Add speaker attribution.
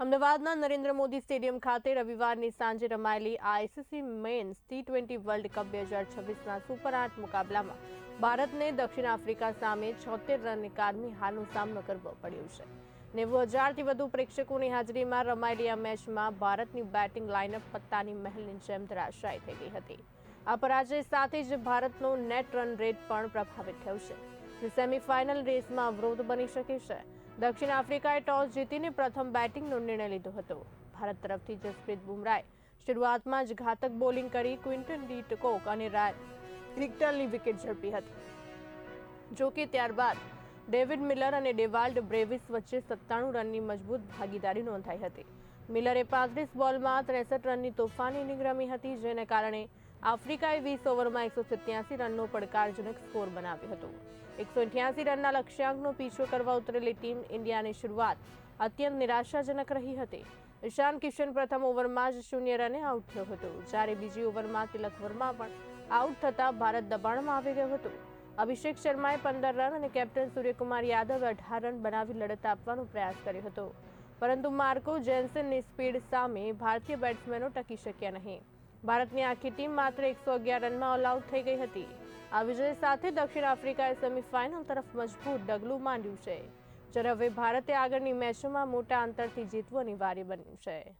Speaker 1: અમદાવાદના નરેન્દ્ર મોદી સ્ટેડિયમ ખાતે રવિવારની સાંજે રમાયેલી ICC men's T twenty world cup બે હજાર છવ્વીસના સુપર આઠ મુકાબલામાં ભારતને દક્ષિણ આફ્રિકા સામે છોતેર રનની કારની હારનો સામનો કરવો પડ્યો છે. નેવું હજારથી વધુ પ્રેક્ષકોની હાજરીમાં રમાયેલી આ મેચમાં ભારતની બેટિંગ લાઇનઅપ પત્તાની મહેલની જેમ ધરાશાયી થઈ ગઈ હતી. આ પરાજય સાથે જ ભારતનો નેટ રન રેટ પણ પ્રભાવિત થયો છે. જે સેમીફાઇનલ રેસમાં અવરોધ બની શકે છે. દક્ષિણ આફ્રિકાએ ટોસ જીતીને પ્રથમ બેટિંગનો નિર્ણય લીધો હતો. ભારત તરફથી જસપ્રીત બુમરાએ શરૂઆતમાં જ ઘાતક બોલિંગ કરી ક્વિન્ટન ડીટકોક અને રાય રિક્ટલની વિકેટ ઝડપી હતી. જો કે ત્યારબાદ ડેવિડ મિલર અને ડેવાલ્ડ બ્રેવિસ વચ્ચે સત્તાણું રનની મજબૂત ભાગીદારી નોંધાઈ હતી. મિલરે પાંત્રીસ બોલમાં ત્રેસઠ રનની તોફાની ઇનિંગ રમી હતી, જેને કારણે આફ્રિકાએ વીસ ઓવરમાં એકસો સત્યાસી રનનો પડકારજનક સ્કોર બનાવ્યો હતો. એકસો અઠ્યાસી રનના લક્ષ્યાંકનો પીછો કરવા ઉતરેલી ટીમ ઇન્ડિયાની શરૂઆત અત્યંત નિરાશાજનક રહી હતી. ઈશાન કિશન પ્રથમ ઓવરમાં જ શૂન્ય રને આઉટ થયો હતો. જ્યારે બીજી ઓવરમાં તિલક વર્મા પણ આઉટ થતાં ભારત દબાણમાં આવી ગયું હતું. અભિષેક શર્માએ પંદર રન અને કેપ્ટન સૂર્યકુમાર યાદવે અઢાર રન બનાવી લડત આપવાનો પ્રયાસ કર્યો હતો. પરંતુ માર્કો જેન્સનની સ્પીડ સામે ભારતીય બેટ્સમેનો ટકી શક્યા નહીં. ભારતની આખી ટીમ માત્ર એકસો અગિયાર રનમાં ઓલ આઉટ થઈ ગઈ હતી. આ વિજય સાથે દક્ષિણ આફ્રિકાએ સેમીફાઇનલ તરફ મજબૂત ડગલું માંડ્યું છે. જ્યારે હવે ભારતે આગળની મેચોમાં મોટા અંતરથી જીતવું અનિવાર્ય બન્યું છે.